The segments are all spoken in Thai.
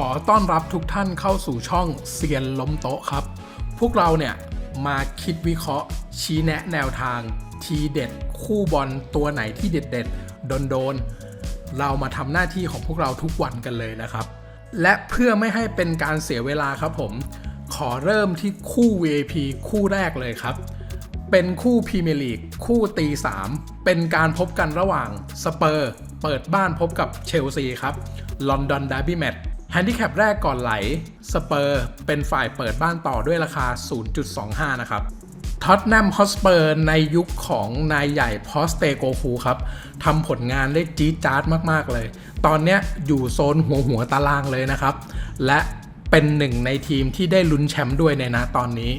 ขอต้อนรับทุกท่านเข้าสู่ช่องเซียนล้มโต๊ะครับ พวกเราเนี่ยมาคิดวิเคราะห์ ชี้แนะแนวทาง ทีเด็ด คู่บอลตัวไหนที่เด็ดเด็ดโดนโดนเรามาทำหน้าที่ของพวกเราทุกวันกันเลยนะครับ และเพื่อไม่ให้เป็นการเสียเวลาครับผม ขอเริ่มที่คู่ VIP คู่แรกเลยครับ เป็นคู่พรีเมียร์ลีกคู่ตี3เป็นการพบกันระหว่างสเปอร์ เปิดบ้านพบกับเชลซีครับลอนดอนดาร์บี้แมตช์ แฮนดิแคปแรกก่อนไหล สเปอร์เป็นฝ่ายเปิดบ้านต่อด้วยราคา 0.25 นะครับท็อตแนมฮอสเปอร์ในยุคของนายใหญ่พอสเตโกคูครับทำผลงานได้จี๊ดจ๊าดมาก ๆ เลย ตอนนี้อยู่โซนหัวหัวตารางเลยนะครับ และเป็นหนึ่งในทีมที่ได้ลุ้นแชมป์ด้วยในนาตอนนี้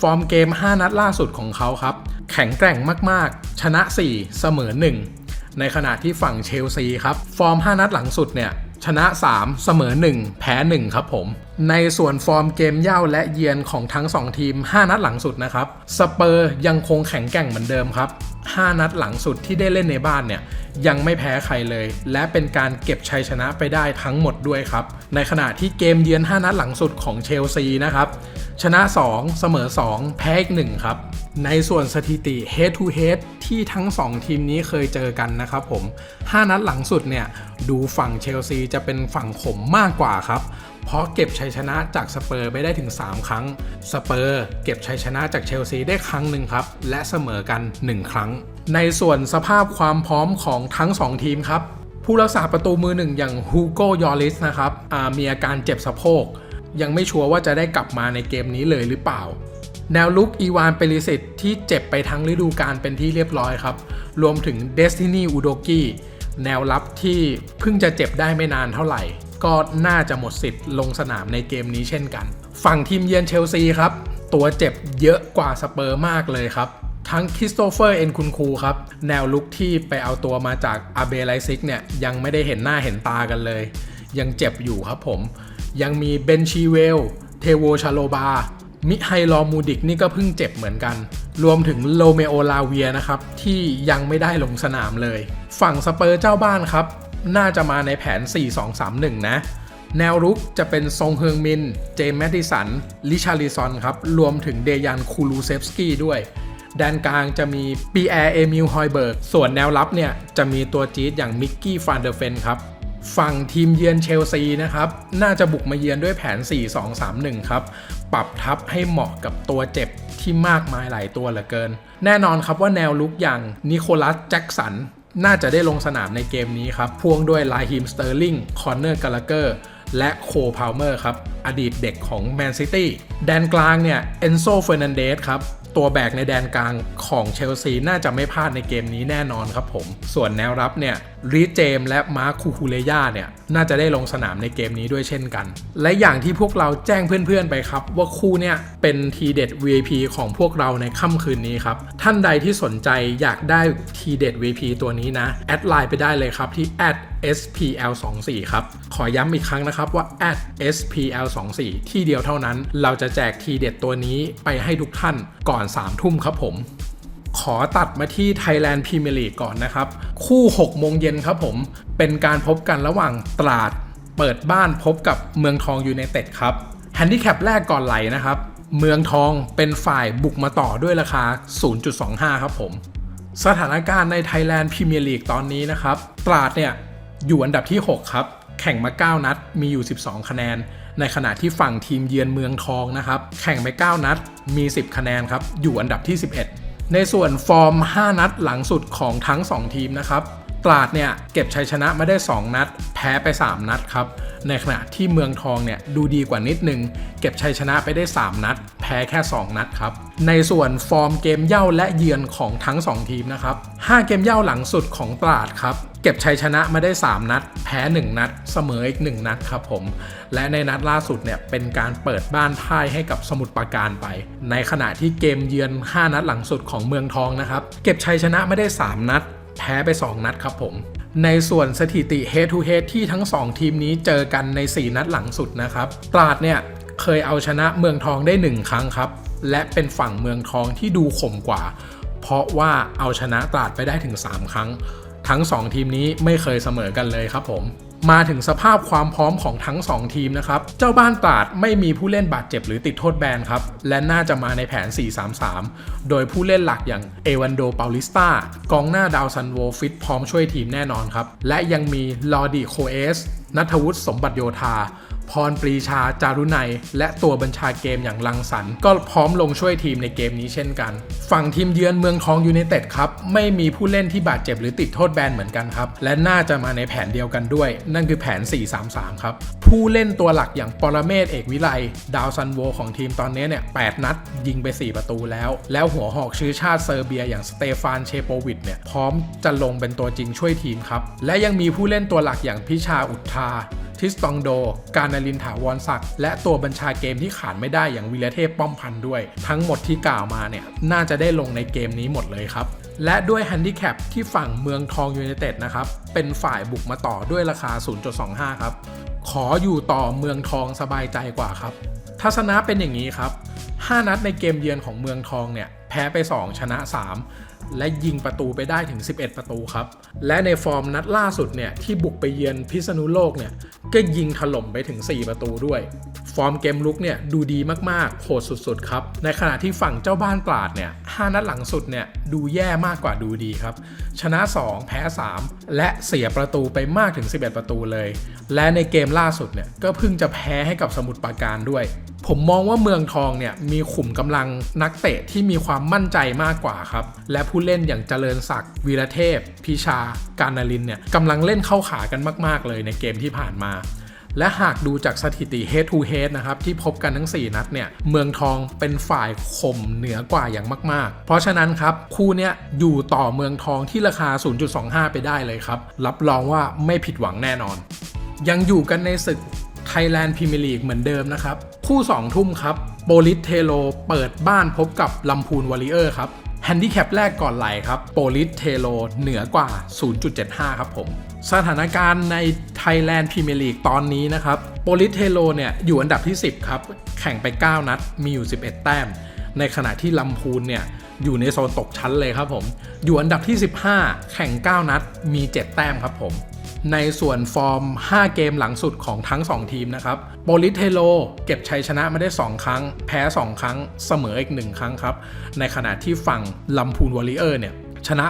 ฟอร์มเกม 5 นัดล่าสุดของเขาครับ แข็งแกร่งมากๆ ชนะ 4 เสมอ 1 ในขณะที่ฝั่งเชลซีครับ ฟอร์ม 5 นัดหลังสุดเนี่ย ชนะ 3 เสมอ 1 แพ้ 1 ครับผม ในส่วนฟอร์มเกมเย่าและเยือนของทั้ง 2 ทีม 5 นัดหลังสุดนะครับ สเปอร์ยังคงแข็งแกร่งเหมือนเดิมครับ 5 นัดหลังสุดที่ได้เล่นในบ้านเนี่ย ยังไม่แพ้ใครเลย และเป็นการเก็บชัยชนะไปได้ทั้งหมดด้วยครับ ในขณะที่เกมเยือน 5 นัดหลังสุดของเชลซีนะครับ ชนะ 2 เสมอ 2 แพ้อีก1ครับ ในส่วนสถิติ head to head ที่ทั้ง 2 ทีมนี้เคยเจอกันนะครับผม 5 นัดหลังสุดเนี่ย ดูฝั่งเชลซีจะเป็นฝั่งขมมากกว่าครับ เพราะเก็บชัยชนะจากสเปอร์ไปได้ถึง 3 ครั้ง สเปอร์เก็บชัยชนะจากเชลซีได้ครั้งหนึ่งครับ และเสมอกัน 1 ครั้ง ในส่วนสภาพความพร้อมของทั้ง 2 ทีมครับ ผู้รักษาประตูมือหนึ่งอย่างฮูโกยอริสนะครับมีอาการเจ็บสะโพกยังไม่ชัวร์ว่าจะได้กลับมาในเกมนี้เลยหรือเปล่า แนวลุกอีวานเปริสิตที่เจ็บไปทั้งฤดูกาลเป็นที่เรียบร้อยครับ รวมถึงเดสตินีอูโดกี้แนวรับที่เพิ่งจะเจ็บได้ไม่นานเท่าไหร่ ก็น่าจะหมดสิทธิ์ลงสนามในเกมนี้เช่นกัน ฝั่งทีมเยือนเชลซีครับ ตัวเจ็บเยอะกว่าสเปอร์มากเลยครับ ทั้งคริสโตเฟอร์เอ็นคุนคูครับ แนวลุกที่ไปเอาตัวมาจากอาเบไลซิกเนี่ยยังไม่ได้เห็นหน้าเห็นตากันเลย ยังเจ็บอยู่ครับผม ยังมีเบนชีเวล เทโวชาโลบา มิไฮลอมูดิกนี่ก็เพิ่งเจ็บเหมือนกัน รวมถึงโลเมโอลาเวียนะครับ ที่ยังไม่ได้ลงสนามเลย ฝั่งสเปอร์เจ้าบ้านครับ น่าจะมาในแผน 4-2-3-1 นะ แนวรุกจะเป็นซงเฮิงมิน เจมส์แมดดิสัน ลิชาริซอนครับ รวมถึงเดยันคูลูเซฟสกี้ด้วยแดนกลางจะมีปีแอร์เอมิล ฮอยเบิร์ก ส่วนแนวรับเนี่ย จะมีตัวจี๊ดอย่างมิกกี้ ฟานเดอร์เฟนครับ ฝั่งทีมเยือนเชลซีนะครับ น่าจะบุกมาเยือนด้วยแผน 4-2-3-1 ครับ ปรับทับให้เหมาะกับตัวเจ็บที่มากมายหลายตัวเหลือเกิน แน่นอนครับว่าแนวลุกอย่างนิโคลัสแจ็กสัน น่าจะได้ลงสนามในเกมนี้ครับ พ่วงด้วยลาฮิมสเตอร์ลิงคอนเนอร์กาลเกอร์และโคพาวเมอร์ครับ อดีตเด็กของแมนซิตี้แดนกลางเนี่ยเอนโซเฟอร์นันเดสครับตัวแบกในแดนกลางของเชลซีน่าจะไม่พลาดในเกมนี้แน่นอนครับผม ส่วนแนวรับเนี่ยรีเจมและมาร์คคูคูเลย่าเนี่ย น่าจะได้ลงสนามในเกมนี้ด้วยเช่นกัน และอย่างที่พวกเราแจ้งเพื่อนๆไปครับ ว่าคู่เนี่ยเป็นทีเด็ด VIP ของพวกเราในค่ำคืนนี้ครับ ท่านใดที่สนใจอยากได้ทีเด็ด VIP ตัวนี้นะ แอดไลน์ไปได้เลยครับที่ @spl24 ครับ ขอย้ำอีกครั้งนะครับว่า @spl24 ที่เดียวเท่านั้น เราจะแจกทีเด็ดตัวนี้ไปให้ทุกท่านก่อน 3 ทุ่มครับผม ขอตัดมาที่ Thailand Premier League ก่อนนะครับ คู่6โมงเย็นครับผม เป็นการพบกันระหว่างตราด เปิดบ้านพบกับเมืองทองยูไนเต็ดครับแฮนดิแคปแรกก่อนไหลนะครับ เมืองทองเป็นฝ่ายบุกมาต่อด้วยราคา 0.25 ครับผม สถานการณ์ใน Thailand Premier League ตอนนี้นะครับ ตราดเนี่ยอยู่อันดับที่ 6 ครับ แข่งมา 9 นัดมีอยู่ 12 คะแนน ในขณะที่ฝั่งทีมเยือนเมืองทองนะครับ แข่งไป 9 นัดมี 10 คะแนนครับ อยู่อันดับที่ 11 ในส่วนฟอร์ม 5 นัดหลังสุดของทั้ง 2 ทีมนะครับ ตราดเนี่ยเก็บชัยชนะมาได้ 2 นัด แพ้ไป 3 นัดครับ ในขณะที่เมืองทองเนี่ยดูดีกว่านิดนึง เก็บชัยชนะไปได้ 3 นัด แพ้แค่ 2 นัดครับ ในส่วนฟอร์มเกมเย่าและเยือนของทั้ง 2 ทีมนะครับ 5 เกมเย่าหลังสุดของตราดครับเก็บชัยชนะมาได้ 3 นัด แพ้ 1 นัด เสมออีก 1 นัดครับผม และในนัดล่าสุดเนี่ยเป็นการเปิดบ้านพ่ายให้กับสมุทรปราการไป ในขณะที่เกมเยือน 5 นัดหลังสุดของเมืองทองนะครับ เก็บชัยชนะมาได้ 3 นัด แพ้ไป 2 นัดครับผม ในส่วนสถิติ head to head ที่ทั้ง 2 ทีมนี้เจอกันใน 4 นัดหลังสุดนะครับ ตราดเนี่ยเคยเอาชนะเมืองทองได้ 1 ครั้งครับ และเป็นฝั่งเมืองทองที่ดูข่มกว่า เพราะว่าเอาชนะตราดไปได้ถึง 3 ครั้ง ทั้ง 2 ทีมนี้ไม่เคยเสมอกันเลยครับผม มาถึงสภาพความพร้อมของทั้ง 2 ทีมนะครับ เจ้าบ้านตราดไม่มีผู้เล่นบาดเจ็บหรือติดโทษแบนครับ และน่าจะมาในแผน 4-3-3 โดยผู้เล่นหลักอย่างเอวันโดเปาลิสตากองหน้าดาวซันโวฟิตพร้อมช่วยทีมแน่นอนครับ และยังมีลอดีโคเอสนัทวุฒิสมบัติโยธา พรปรีชาจารุไนยและตัวบัญชาเกมอย่างลังสรรค์ก็พร้อมลงช่วยทีมในเกมนี้เช่นกัน ฝั่งทีมเยือนเมืองทองยูไนเต็ดครับไม่มีผู้เล่นที่บาดเจ็บหรือติดโทษแบนเหมือนกันครับและน่าจะมาในแผนเดียวกันด้วย นั่นคือแผน 4-3-3 ครับ ผู้เล่นตัวหลักอย่างปรเมศเอกวิไลดาวซันโวของทีมตอนนี้เนี่ย8นัด ยิงไป 4 ประตูแล้ว แล้วหัวหอกชื่อชาติเซอร์เบียอย่างสเตฟานเชโปวิดเนี่ยพร้อมจะลงเป็นตัวจริงช่วยทีมครับและยังมีผู้เล่นตัวหลักอย่างพิชาอุทธา ทิสตองโด การนารินถาวรศักดิ์และตัวบัญชาเกมที่ขาดไม่ได้อย่างวิรเทพป้อมพันธ์ด้วย ทั้งหมดที่กล่าวมาเนี่ยน่าจะได้ลงในเกมนี้หมดเลยครับและด้วยแฮนดิแคปที่ฝั่งเมืองทองยูไนเต็ดนะครับ เป็นฝ่ายบุกมาต่อด้วยราคา 0.25 ครับ ขออยู่ต่อเมืองทองสบายใจกว่าครับ ทัศนะเป็นอย่างนี้ครับ 5 นัดในเกมเยือนของเมืองทองเนี่ย แพ้ไป 2 ชนะ 3 และยิงประตูไปได้ถึง 11 ประตูครับ และในฟอร์มนัดล่าสุดเนี่ยที่บุกไปเยือนพิษณุโลกเนี่ยก็ยิงถล่มไปถึง 4 ประตูด้วย ฟอร์มเกมลุกเนี่ยดูดีมากๆโหดสุดๆครับในขณะที่ฝั่งเจ้าบ้านปราดเนี่ย5นัดหลังสุดเนี่ยดูแย่มากกว่าดูดีครับ ชนะ 2 แพ้ 3 และเสียประตูไปมากถึง 11 ประตูเลย และในเกมล่าสุดเนี่ยก็เพิ่งจะแพ้ให้กับสมุทรปราการด้วย ผมมองว่าเมืองทองเนี่ยมีขุมกำลังนักเตะที่มีความมั่นใจมากกว่าครับ และผู้เล่นอย่างเจริญศักดิ์วีระเทพ พิชา การนาลินเนี่ยกำลังเล่นเข้าขากันมาก ๆ เลยในเกมที่ผ่านมา และหากดูจากสถิติ head to head นะครับที่พบกันทั้ง 4 นัดเนี่ยเมืองทองเป็นฝ่ายข่มเหนือกว่าอย่างมาก ๆ เพราะฉะนั้นครับคู่เนี้ยอยู่ต่อเมืองทองที่ราคา 0.25 ไปได้เลยครับ รับรองว่าไม่ผิดหวังแน่นอน ยังอยู่กันในศึก Thailand Premier League เหมือนเดิมนะครับ คู่ 2 ทุ่มครับโปลิสเทโลเปิดบ้านพบกับลำพูนวอริเออร์ครับ แฮนดิแคปแรกก่อนไหลครับโปลิสเทโลเหนือกว่า 0.75 ครับผม สถานการณ์ใน Thailand Premier League ตอนนี้นะครับโปลิสเทโลเนี่ยอยู่อันดับที่ 10 ครับ แข่งไป 9 นัด มีอยู่ 11 แต้ม ในขณะที่ลำพูนเนี่ยอยู่ในโซนตกชั้นเลยครับผม อยู่อันดับที่ 15 แข่ง 9 นัด มี 7 แต้มครับผม ในส่วนฟอร์ม 5 เกมหลังสุดของทั้ง 2 ทีมนะครับโปลิเทโลเก็บชัยชนะมาได้ 2 ครั้ง แพ้ 2 ครั้ง เสมออีก 1 ครั้งครับ ในขณะที่ฝั่งลำพูนวอริเออร์เนี่ย ชนะ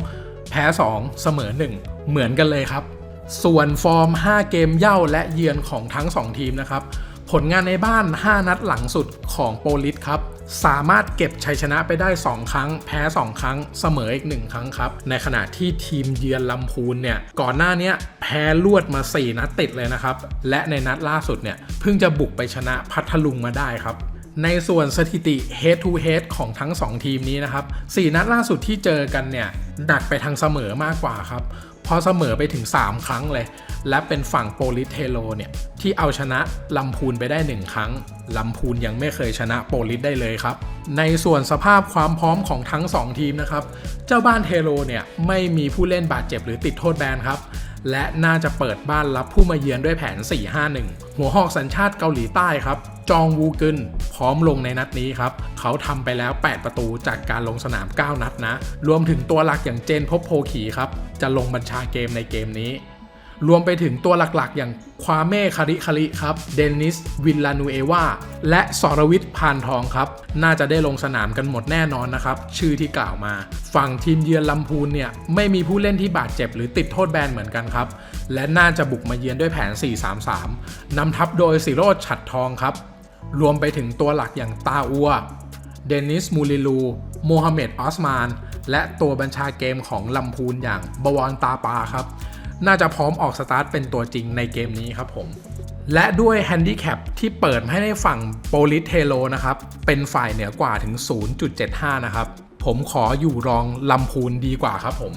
2 แพ้ 2 เสมอ 1 เหมือนกันเลยครับ ส่วนฟอร์ม 5 เกมเย่าและเยือนของทั้ง 2 ทีมนะครับ ผลงานในบ้าน 5 นัดหลังสุดของโปลิสครับ สามารถเก็บชัยชนะไปได้ 2 ครั้ง แพ้ 2 ครั้ง เสมออีก 1 ครั้งครับ ในขณะที่ทีมเยือนลำพูนเนี่ย ก่อนหน้านี้แพ้ลวดมา 4 นัดติดเลยนะครับ และในนัดล่าสุดเนี่ย เพิ่งจะบุกไปชนะพัทลุงมาได้ครับในส่วนสถิติ head to head ของทั้ง 2 ทีมนี้นะครับ 4 นัดล่าสุดที่เจอกันเนี่ย หนักไปทางเสมอมากกว่าครับ พอเสมอไปถึง 3 ครั้งเลย และเป็นฝั่งโปลิสเทโลเนี่ย ที่เอาชนะลำพูนไปได้ 1 ครั้งลำพูนยังไม่เคยชนะโปลิสได้เลยครับ ในส่วนสภาพความพร้อมของทั้ง 2 ทีมนะครับ เจ้าบ้านเทโลเนี่ยไม่มีผู้เล่นบาดเจ็บหรือติดโทษแบนครับ และน่าจะเปิดบ้านรับผู้มาเยือนด้วยแผน 4-5-1 หัวหอกสัญชาติเกาหลีใต้ครับ จองวูกึนพร้อมลงในนัดนี้ครับ เขาทำไปแล้ว 8 ประตูจากการลงสนาม 9 นัดนะ รวมถึงตัวหลักอย่างเจนพบโพขีครับ จะลงบัญชาเกมในเกมนี้ รวมไปถึงตัวหลักๆ อย่างควาเม่คาริคาริครับ เดนิส วินลานูเอวา และสรวิทย์พานทองครับ น่าจะได้ลงสนามกันหมดแน่นอนนะครับ ชื่อที่กล่าวมา ฝั่งทีมเยือนลำพูนเนี่ย ไม่มีผู้เล่นที่บาดเจ็บหรือติดโทษแบนเหมือนกันครับ และน่าจะบุกมาเยือนด้วยแผน 4-3-3นำทัพโดยสิโรจน์ฉัดทองครับ รวมไปถึงตัวหลักอย่างตาอัว เดนิส มูลิลู โมฮัมเหม็ด ออสมาน และตัวบัญชาเกมของลำพูนอย่างบวรตาปาครับ น่าจะพร้อมออกสตาร์ทเป็นตัวจริงในเกมนี้ครับผม และด้วยแฮนดิแคปที่เปิดให้ในฝั่งโปลิสเทโลนะครับ เป็นฝ่ายเหนือกว่าถึง 0.75 นะครับ ผมขออยู่รองลำพูนดีกว่าครับผม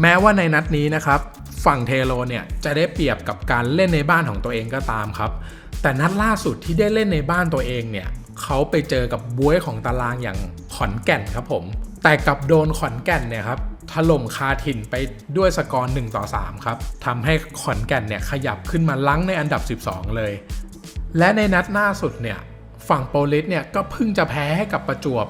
แม้ว่าในนัดนี้นะครับ ฝั่งเทโลเนี่ยจะได้เปรียบกับการเล่นในบ้านของตัวเองก็ตามครับ แต่นัดล่าสุดที่ได้เล่นในบ้านตัวเองเนี่ยเขาไปเจอกับบ้วยของตารางอย่างขอนแก่นครับผม แต่กับโดนขอนแก่นเนี่ยครับถล่มคาถิ่นไปด้วยสกอร์1ต่อ3ครับทำให้ขอนแก่นเนี่ยขยับขึ้นมาลังในอันดับ 12 เลย และในนัดล่าสุดเนี่ยฝั่งโปลิสเนี่ยก็เพิ่งจะแพ้ให้กับประจวบ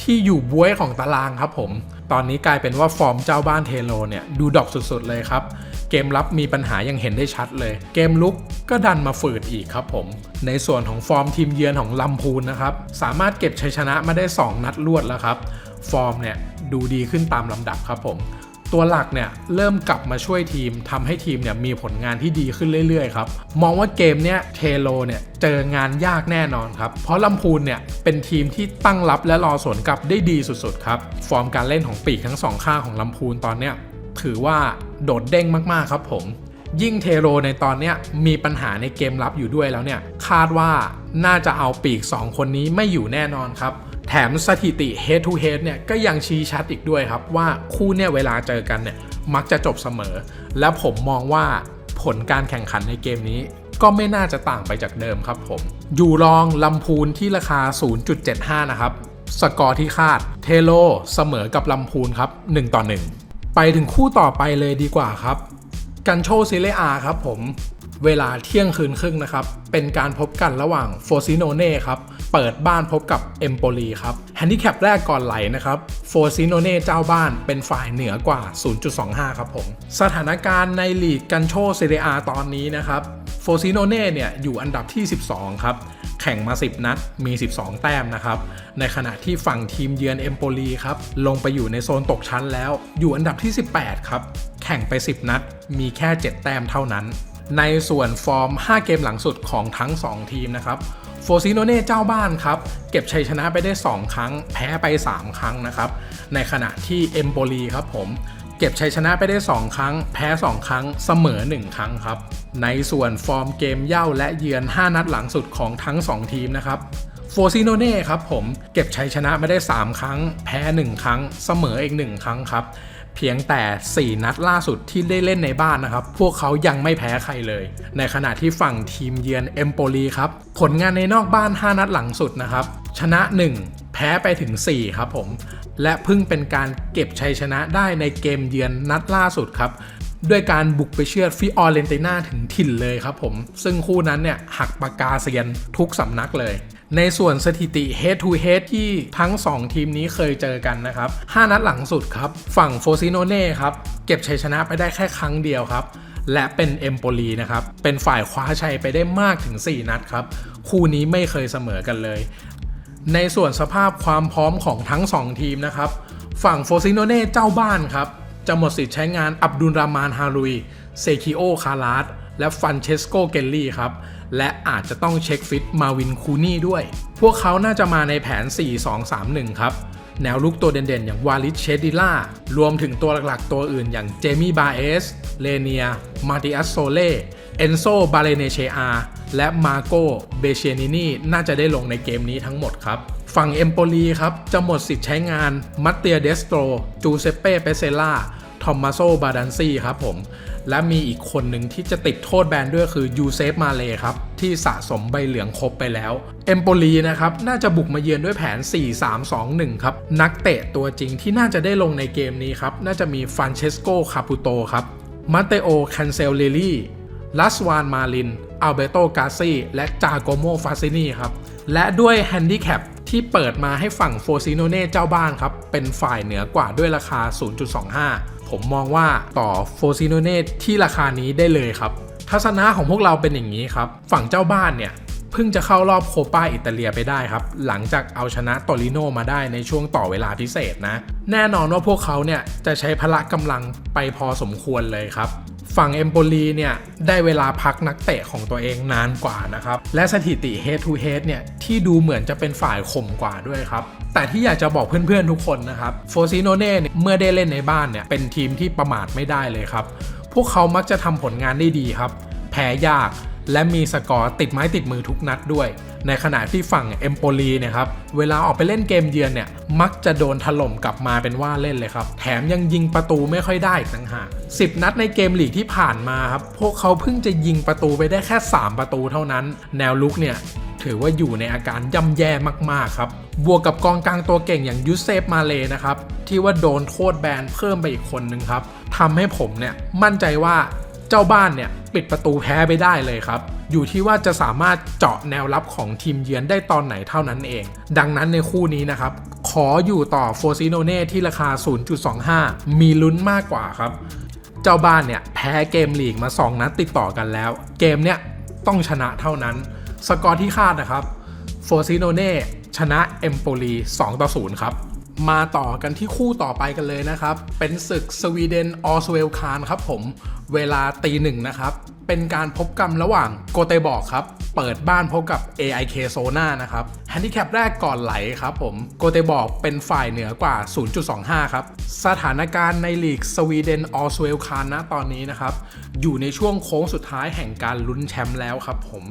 ที่อยู่บ้วยของตารางครับผม ตอนนี้กลายเป็นว่าฟอร์มเจ้าบ้านเทโลเนี่ยดูดอกสุดๆเลยครับ เกมรับมีปัญหายังเห็นได้ชัดเลย เกมลุกก็ดันมาฝืดอีกครับผม ในส่วนของฟอร์มทีมเยือนของลำพูนนะครับ สามารถเก็บชัยชนะมาได้ 2 นัดรวดแล้วครับ ฟอร์มเนี่ยดูดีขึ้นตามลำดับครับผม ตัวหลักเนี่ยเริ่มกลับมาช่วยทีมทำให้ทีมเนี่ยมีผลงานที่ดีขึ้นเรื่อยๆครับมองว่าเกมเนี้ยเทโลเนี่ยเจองานยากแน่นอนครับเพราะลำพูนเนี่ยเป็นทีมที่ตั้งรับและรอสวนกลับได้ดีสุดๆครับฟอร์มการเล่นของปีกทั้งสองข้างของลำพูนตอนเนี้ยถือว่าโดดเด้งมากๆครับผมยิ่งเทโรในตอนเนี้ยมีปัญหาในเกมรับอยู่ด้วยแล้วเนี่ย คาดว่าน่าจะเอาปีก 2 คนนี้ไม่อยู่แน่นอนครับ แถมสถิติ head to head เนี่ยก็ยังชี้ชัดอีกด้วยครับว่าคู่เนี่ยเวลาเจอกันเนี่ยมักจะจบเสมอ และผมมองว่าผลการแข่งขันในเกมนี้ ก็ไม่น่าจะต่างไปจากเดิมครับผม อยู่รองลำพูนที่ราคา 0.75 นะครับ สกอร์ที่คาด เทโลเสมอกับลำพูนครับ 1 ต่อ 1 ไปถึงคู่ต่อไปเลยดีกว่าครับ กันโชซิเลอาครับผม เวลาเที่ยงคืนครึ่งนะครับ เป็นการพบกันระหว่างโฟซิโนเน่ครับ เปิดบ้านพบกับเอมโปลีครับแฮนดิแคปแรกก่อนไหลนะครับโฟซิโนเน่เจ้าบ้านเป็นฝ่ายเหนือกว่า 0.25 ครับผม สถานการณ์ในลีกกันโชเซเลอาตอนนี้นะครับโฟซิโนเน่เนี่ยอยู่อันดับที่ 12 ครับ แข่งมา 10 นัดมี 12 แต้มนะครับ ในขณะที่ฝั่งทีมเยือนเอมโปลีครับลงไปอยู่ในโซนตกชั้นแล้ว อยู่อันดับที่ 18 ครับ แข่งไป 10 นัด มีแค่ 7 แต้มเท่านั้น ในส่วนฟอร์ม 5 เกมหลังสุดของทั้ง 2 ทีมนะครับ โฟซิโนเน่เจ้าบ้านครับ เก็บชัยชนะไปได้ 2 ครั้ง แพ้ไป 3 ครั้งนะครับ ในขณะที่เอมโปลีครับผมเก็บชัยชนะไปได้ 2 ครั้ง แพ้ 2 ครั้ง เสมอ 1 ครั้งครับ ในส่วนฟอร์มเกมเย่าและเยือน 5 นัดหลังสุดของทั้ง 2 ทีมนะครับโฟซิโนเน่ครับผมเก็บชัยชนะมาได้ 3 ครั้ง แพ้ 1 ครั้ง เสมออีก 1 ครั้งครับ เพียงแต่ 4 นัดล่าสุดที่ได้เล่นในบ้านนะครับ พวกเขายังไม่แพ้ใครเลย ในขณะที่ฝั่งทีมเยือนเอมโปลีครับ ผลงานในนอกบ้าน 5 นัดหลังสุดนะครับ ชนะ 1 แพ้ไปถึง 4 ครับผม และเพิ่งเป็นการเก็บชัยชนะได้ในเกมเยือนนัดล่าสุดครับด้วยการบุกไปเชือดฟิออเรนติน่าถึงถิ่นเลยครับผม ซึ่งคู่นั้นเนี่ยหักปากกาเซียนทุกสำนักเลย ในส่วนสถิติ head to head ที่ทั้ง 2 ทีมนี้เคยเจอกันนะครับ 5 นัดหลังสุดครับ ฝั่งโฟซิโนเน่ครับ เก็บชัยชนะไปได้แค่ครั้งเดียวครับ และเป็นเอมโปลีนะครับ เป็นฝ่ายคว้าชัยไปได้มากถึง 4 นัดครับ คู่นี้ไม่เคยเสมอกันเลย ในส่วนสภาพความพร้อมของทั้ง 2 ทีมนะครับ ฝั่งโฟซิโนเน่เจ้าบ้านครับจะหมดสิทธิ์ใช้งานอับดุลรามานฮารุยเซคิโอคาราส และฟันเชสโกเกลลี่ครับ และอาจจะต้องเช็คฟิตมาวินคูนี่ด้วย พวกเขาน่าจะมาในแผน 4-2-3-1 ครับ แนวลุกตัวเด่นๆ อย่างวาลิสเชดิล่า รวมถึงตัวหลักๆ ตัวอื่นอย่างเจมี่บาเอส เลเนีย มาติอัสโซเล่ เอนโซ บาเลเนเชอา และมาโกเบเชนินีน่าจะได้ลงในเกมนี้ทั้งหมดครับฝั่งเอมโปลีครับ จะหมดสิทธิ์ใช้งานมัตเตียเดสโตรจูเซเป้เปเซล่าทอมมาโซบาดันซี่ครับผม และมีอีกคนหนึ่งที่จะติดโทษแบนด้วยคือยูเซฟมาเลครับ ที่สะสมใบเหลืองครบไปแล้ว เอมโปลีนะครับ น่าจะบุกมาเยือนด้วยแผน 4-3-2-1 ครับ นักเตะตัวจริงที่น่าจะได้ลงในเกมนี้ครับ น่าจะมีฟรานเชสโกคาปูโตครับมาเตโอคันเซลเลลี่ลัสวานมาลินอัลเบโตกาซีและจาโกโมฟาซินีครับ และด้วยแฮนดิแคปที่เปิดมาให้ฝั่งโฟซิโนเน่เจ้าบ้านครับ เป็นฝ่ายเหนือกว่าด้วยราคา 0.25 ผมมองว่าต่อโฟซิโนเน่ที่ราคานี้ได้เลยครับ ทัศนะของพวกเราเป็นอย่างนี้ครับ ฝั่งเจ้าบ้านเนี่ยเพิ่งจะเข้ารอบโคปาอิตาเลียไปได้ครับ หลังจากเอาชนะโตริโนมาได้ในช่วงต่อเวลาพิเศษนะ แน่นอนว่าพวกเขาเนี่ยจะใช้พละกำลังไปพอสมควรเลยครับฝั่งเอมโปลีเนี่ยได้เวลาพักนักเตะของตัวเองนานกว่านะครับ และสถิติ head to head เนี่ยที่ดูเหมือนจะเป็นฝ่ายข่มกว่าด้วยครับ แต่ที่อยากจะบอกเพื่อนๆทุกคนนะครับโฟซิโนเน่เมื่อได้เล่นในบ้านเนี่ยเป็นทีมที่ประมาทไม่ได้เลยครับ พวกเขามักจะทำผลงานได้ดีครับ แพ้ยาก และมีสกอร์ติดไม้ติดมือทุกนัดด้วย ในขณะที่ฝั่งเอมโปลีเนี่ยครับเวลาออกไปเล่นเกมเยือนเนี่ยมักจะโดนถล่มกลับมาเป็นว่าเล่นเลยครับ แถมยังยิงประตูไม่ค่อยได้อีกต่างหาก10 นัดในเกมลีกที่ผ่านมาครับพวกเขาเพิ่งจะยิงประตูไปได้แค่ 3 ประตูเท่านั้น แนวลุกเนี่ยถือว่าอยู่ในอาการย่ำแย่มากๆครับ บวกกับกองกลางตัวเก่งอย่างยูเซฟมาเลนะครับ ที่ว่าโดนโทษแบนเพิ่มไปอีกคนนึงครับทำให้ผมเนี่ยมั่นใจว่า เจ้าบ้านเนี่ยปิดประตูแพ้ไปได้เลยครับ อยู่ที่ว่าจะสามารถเจาะแนวรับของทีมเยือนได้ตอนไหนเท่านั้นเอง ดังนั้นในคู่นี้นะครับ ขออยู่ต่อโฟซิโนเน่ที่ราคา 0.25 มีลุ้นมากกว่าครับ เจ้าบ้านเนี่ยแพ้เกมลีกมา 2 นัดติดต่อกันแล้ว เกมเนี่ยต้องชนะเท่านั้น สกอร์ที่คาดนะครับโฟซิโนเน่ชนะเอมโปลี2ต่อ0ครับ มาต่อกันที่คู่ต่อไปกันเลยนะครับ เป็นศึกสวีเดนออสเวลคานครับผม เวลาตีหนึ่งนะครับ เป็นการพบกันระหว่างโกเตบอกครับ เปิดบ้านพบกับ AIK โซนานะครับแฮนดิแคปแรกก่อนไหลครับผม โกเตบอกเป็นฝ่ายเหนือกว่า 0.25 ครับ สถานการณ์ในลีกสวีเดนออสเวลคานนะตอนนี้นะครับ อยู่ในช่วงโค้งสุดท้ายแห่งการลุ้นแชมป์แล้วครับผม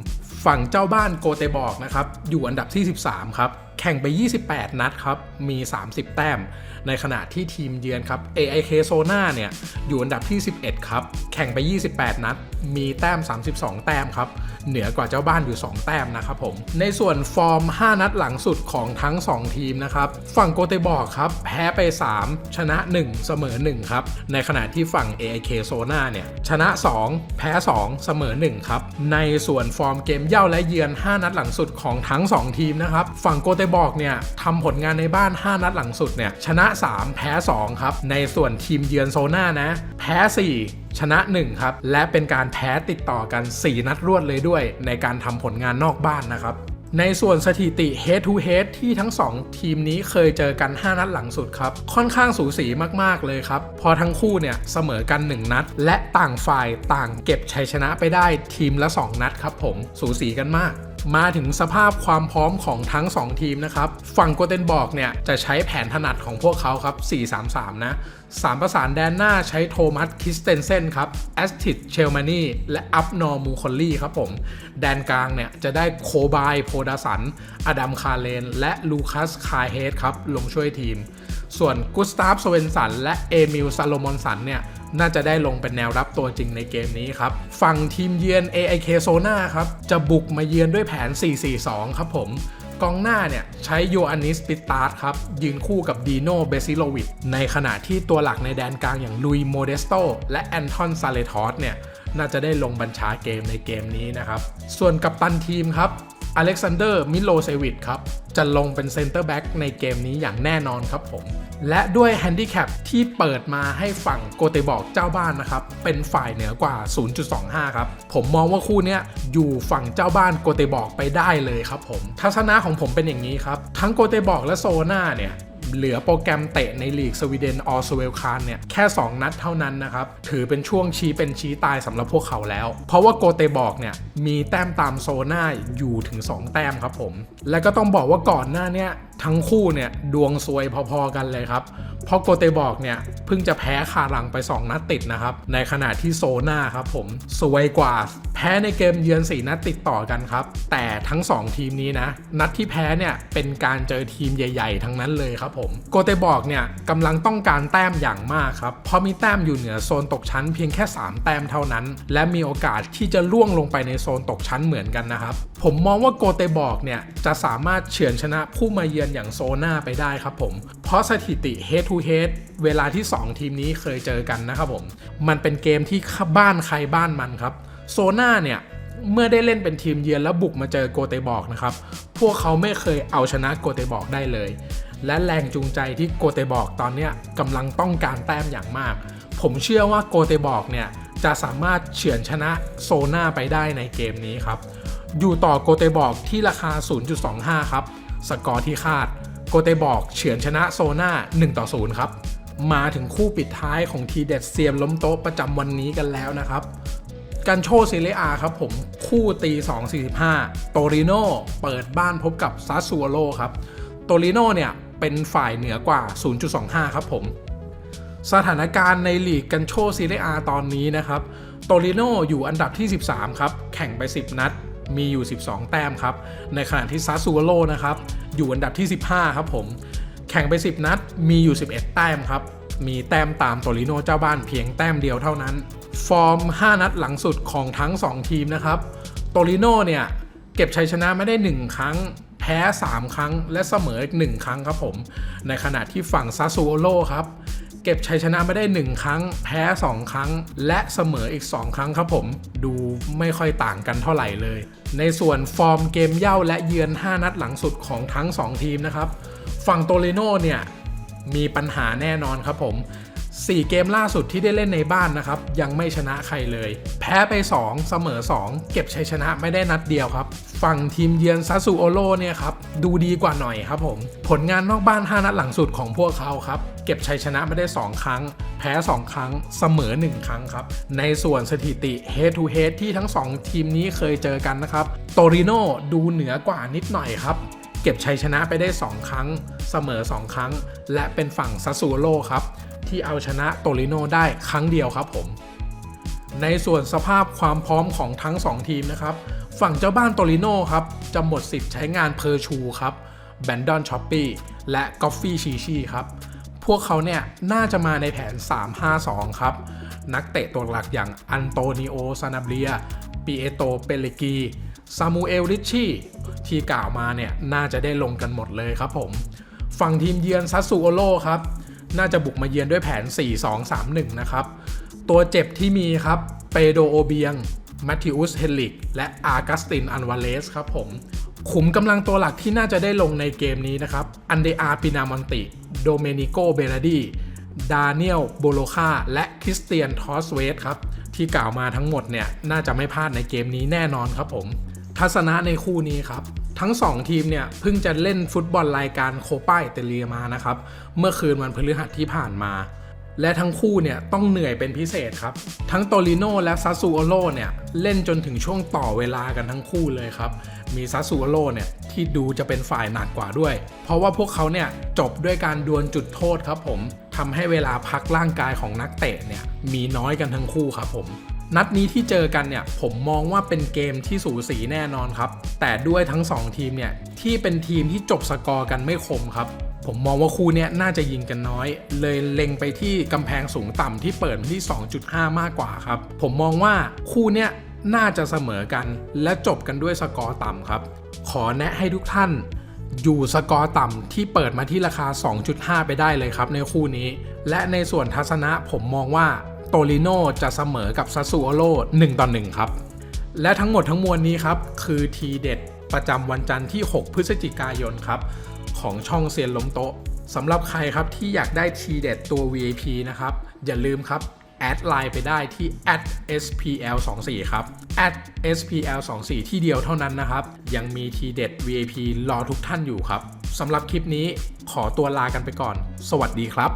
ฝั่งเจ้าบ้านโกเตบอกนะครับ อยู่อันดับที่ 13 ครับ แข่งไป 28 นัดครับ มี 30 แต้ม ในขณะที่ทีมเยือนครับ AIK โซนาเนี่ย อยู่อันดับที่ 11 ครับ แข่งไป 28 นัด มีแต้ม 32 แต้มครับ เหนือกว่าเจ้าบ้านอยู่ 2 แต้มนะครับผม ในส่วนฟอร์ม 5 นัดหลังสุดของทั้ง 2 ทีมนะครับ ฝั่งโกเตบอกครับ แพ้ไป 3 ชนะ 1 เสมอ 1 ครับ ในขณะที่ฝั่ง AIK โซนาเนี่ย ชนะ 2 แพ้ 2 เสมอ 1 ครับ ในส่วนฟอร์มเกมเย่าและเยือน 5 นัดหลังสุดของทั้ง 2 ทีมนะครับ ฝั่งโกเตบอกเนี่ยทำผลงานในบ้าน 5 นัดหลังสุดเนี่ยชนะ 3 แพ้ 2 ครับ ในส่วนทีมเยือนโซนานะ แพ้ 4ชนะ 1 ครับ และเป็นการแพ้ติดต่อกัน 4 นัดรวดเลยด้วย ในการทำผลงานนอกบ้านนะครับ ในส่วนสถิติ head to head ที่ทั้ง 2 ทีมนี้เคยเจอกัน 5 นัดหลังสุดครับ ค่อนข้างสูสีมากๆเลยครับ พอทั้งคู่เนี่ยเสมอกัน 1 นัด และต่างฝ่ายต่างเก็บชัยชนะไปได้ทีมละ 2 นัดครับผมสูสีกันมาก มาถึงสภาพความพร้อมของทั้ง 2 ทีมนะครับ ฝั่งโกเทนบอกเนี่ย จะใช้แผนถนัดของพวกเขาครับ 4-3-3 นะสามประสานแดนหน้าใช้โทมัสคิสเตนเซนครับแอสติดเชลมานีและอัพนอร์มูคอลลี่ครับผม แดนกลางเนี่ย จะได้โคบายโพดาสัน อดัมคาเลน และลูคัสคาเฮดครับ ลงช่วยทีม ส่วนกุสตาฟโซเวนสันและเอมิลซาโลมอนสันเนี่ยน่าจะได้ลงเป็นแนวรับตัวจริงในเกมนี้ครับ ฝั่งทีมเยือน AIK โซนาครับ จะบุกมาเยือนด้วยแผน 4-4-2 ครับผม กองหน้าเนี่ย ใช้โยอานิสปิตาร์ครับ ยืนคู่กับดีโนเบซิโลวิชในขณะที่ตัวหลักในแดนกลางอย่างลุยโมเดสโตและแอนทอนซาเลทอสเนี่ย น่าจะได้ลงบัญชาเกมในเกมนี้นะครับ ส่วนกัปตันทีมครับอเล็กซานเดอร์มิโลเซวิชครับ จะลงเป็นเซนเตอร์แบ็กในเกมนี้อย่างแน่นอนครับผม และด้วยแฮนดิแคปที่เปิดมาให้ฝั่งโกเตบอกเจ้าบ้านนะครับ เป็นฝ่ายเหนือกว่า 0.25 ครับ ผมมองว่าคู่นี้อยู่ฝั่งเจ้าบ้านโกเตบอกไปได้เลยครับผม ทัศนะของผมเป็นอย่างนี้ครับ ทั้งโกเตบอกและโซนาเนี่ย เหลือโปรแกรมเตะในลีกสวีเดนออสเวลคานเนี่ยแค่ 2 นัดเท่านั้นนะครับ ถือเป็นช่วงชี้เป็นชี้ตายสำหรับพวกเขาแล้ว เพราะว่าโกเตบอกเนี่ยมีแต้มตามโซน่าอยู่ถึง 2 แต้มครับผม และก็ต้องบอกว่าก่อนหน้าเนี่ยทั้งคู่เนี่ยดวงซวยพอๆกันเลยครับ เพราะโกเตบอกเนี่ยเพิ่งจะแพ้คารังไป 2 นัดติดนะครับ ในขณะที่โซน่าครับผมสวยกว่าแพ้ในเกมเยือน4นัดติดต่อกันครับ แต่ทั้ง 2 ทีมนี้นะ นัดที่แพ้เนี่ยเป็นการเจอทีมใหญ่ ๆ ทั้งนั้นเลยครับผมโกเตบอกเนี่ยกำลังต้องการแต้มอย่างมากครับ เพราะมีแต้มอยู่เหนือโซนตกชั้นเพียงแค่ 3 แต้มเท่านั้น และมีโอกาสที่จะล่วงลงไปในโซนตกชั้นเหมือนกันนะครับ ผมมองว่าโกเตบอกเนี่ยจะสามารถเฉือนชนะผู้มาเยือนอย่างโซน่าไปได้ครับผม เพราะสถิติ head to head เวลาที่ 2 ทีมนี้เคยเจอกันนะครับผม มันเป็นเกมที่บ้านใครบ้านมันครับโซน่าเนี่ยเมื่อได้เล่นเป็นทีมเยือนแล้วบุกมาเจอโกเตบอกนะครับ พวกเขาไม่เคยเอาชนะโกเตบอกได้เลย และแรงจูงใจที่โกเตบอกตอนนี้กำลังต้องการแต้มอย่างมาก ผมเชื่อว่าโกเตบอกเนี่ยจะสามารถเฉือนชนะโซนาไปได้ในเกมนี้ครับ อยู่ต่อโกเตบอกที่ราคา 0.25 ครับ สกอร์ที่คาด โกเตบอกเฉือนชนะโซนา1ต่อ0ครับ มาถึงคู่ปิดท้ายของทีเด็ดเซียมล้มโต๊ะประจำวันนี้กันแล้วนะครับกันโชเซเรียอาครับผมคู่ตี 2.45 โตริโนเปิดบ้านพบกับซาซูโอโลครับ โตริโนเนี่ย เป็นฝ่ายเหนือกว่า 0.25 ครับผม สถานการณ์ในลีกกันโชซีเรียตอนนี้นะครับ โตริโนอยู่อันดับที่ 13 ครับ แข่งไป 10 นัด มีอยู่ 12 แต้มครับ ในขณะที่ซาซูโอโลนะครับ อยู่อันดับที่ 15 ครับผม แข่งไป 10 นัด มีอยู่ 11 แต้มครับ มีแต้มตามโตริโนเจ้าบ้านเพียงแต้มเดียวเท่านั้น ฟอร์ม 5 นัดหลังสุดของทั้ง 2 ทีมนะครับ โตริโนเนี่ยเก็บชัยชนะไม่ได้ 1 ครั้ง แพ้ 3 ครั้งและเสมออีก 1 ครั้งครับผม ในขณะที่ฝั่งซาซูโอโลครับเก็บชัยชนะไม่ได้ 1 ครั้ง แพ้ 2 ครั้ง และเสมออีก 2 ครั้งครับผม ดูไม่ค่อยต่างกันเท่าไหร่เลย ในส่วนฟอร์มเกมเย่าและเยือน 5 นัดหลังสุดของทั้ง 2 ทีมนะครับ ฝั่งโตเลโนเนี่ยมีปัญหาแน่นอนครับผม 4 เกมล่าสุดที่ได้เล่นในบ้านนะครับ ยังไม่ชนะใครเลย แพ้ไป 2 เสมอ 2 เก็บชัยชนะไม่ได้นัดเดียวครับ ฝั่งทีมเยือนซาซูโอโลเนี่ยครับ ดูดีกว่าหน่อยครับผม ผลงานนอกบ้าน 5 นัดหลังสุดของพวกเขาครับ เก็บชัยชนะไม่ได้ 2 ครั้ง แพ้ 2 ครั้ง เสมอ 1 ครั้งครับ ในส่วนสถิติ head to head ที่ทั้ง 2 ทีมนี้เคยเจอกันนะครับโตริโนดูเหนือกว่านิดหน่อยครับเก็บชัยชนะไปได้ 2 ครั้ง เสมอ 2 ครั้ง และเป็นฝั่งซาซูโลครับ ที่เอาชนะโตริโนได้ครั้งเดียวครับผม ในส่วนสภาพความพร้อมของทั้ง 2 ทีมนะครับ ฝั่งเจ้าบ้านโตริโนครับ จะหมดสิทธิ์ใช้งานเพอร์ชูครับแบนดอนช็อปปี้และกอฟฟี่ชีชีครับพวกเขาเนี่ยน่าจะมาในแผน 3-5-2 ครับ นักเตะตัวหลักอย่างอันโตนิโอ ซานาเบียปีเอโต เปเลกีซามูเอล ริชชี่ ที่กล่าวมาเนี่ยน่าจะได้ลงกันหมดเลยครับผม ฝั่งทีมเยือนซัสซูโอโลครับ น่าจะบุกมาเยือนด้วยแผน 4-2-3-1 นะครับ ตัวเจ็บที่มีครับ เปโดโอเบียงแมทธิอุสเฮลิก และอากัสติน อันวาเลสครับผม ขุมกำลังตัวหลักที่น่าจะได้ลงในเกมนี้นะครับ อันเดอาปินามอนติ โดเมนิโก เบราดีดาเนียล โบโลคาและคริสเตียน ทอสเวสครับ ที่กล่าวมาทั้งหมดเนี่ย น่าจะไม่พลาดในเกมนี้แน่นอนครับผม ทัศนะในคู่นี้ครับ ทั้ง 2 ทีมเนี่ยเพิ่งจะเล่นฟุตบอลรายการโคป้าอิตาเลียมานะครับเมื่อคืนวันพฤหัสที่ผ่านมา และทั้งคู่เนี่ยต้องเหนื่อยเป็นพิเศษครับ ทั้งโตลิโนและซาซูโอโลเนี่ยเล่นจนถึงช่วงต่อเวลากันทั้งคู่เลยครับ มีซาซูโอโลเนี่ยที่ดูจะเป็นฝ่ายหนักกว่าด้วย เพราะว่าพวกเขาเนี่ยจบด้วยการดวลจุดโทษครับผมทำให้เวลาพักร่างกายของนักเตะเนี่ยมีน้อยกันทั้งคู่ครับผม นัดนี้ที่เจอกันเนี่ยผมมองว่าเป็นเกมที่สูสีแน่นอนครับ แต่ด้วยทั้ง 2 ทีมเนี่ยที่เป็นทีมที่จบสกอร์กันไม่คมครับ ผมมองว่าคู่เนี้ยน่าจะยิงกันน้อย เลยเล็งไปที่กำแพงสูงต่ำที่เปิดมาที่ 2.5 มากกว่าครับ ผมมองว่าคู่เนี้ยน่าจะเสมอกันและจบกันด้วยสกอร์ต่ำครับ ขอแนะให้ทุกท่านอยู่สกอร์ต่ำที่เปิดมาที่ราคา 2.5 ไปได้เลยครับในคู่นี้ และในส่วนทัศนะผมมองว่า โตลิโนจะเสมอกับซาซูโอโล1ต่อ1ครับ และทั้งหมดทั้งมวลนี้ครับ คือทีเด็ดประจำวันจันทร์ที่ 6 พฤศจิกายนครับ ของช่องเซียนล้มโต๊ะสำหรับใครครับที่อยากได้ทีเด็ดตัว VIP นะครับ อย่าลืมครับแอดไลน์ไปได้ที่ @spl24 ครับ @spl24 ที่เดียวเท่านั้นนะครับ ยังมีทีเด็ด VIP รอทุกท่านอยู่ครับสำหรับคลิปนี้ขอตัวลากันไปก่อน สวัสดีครับ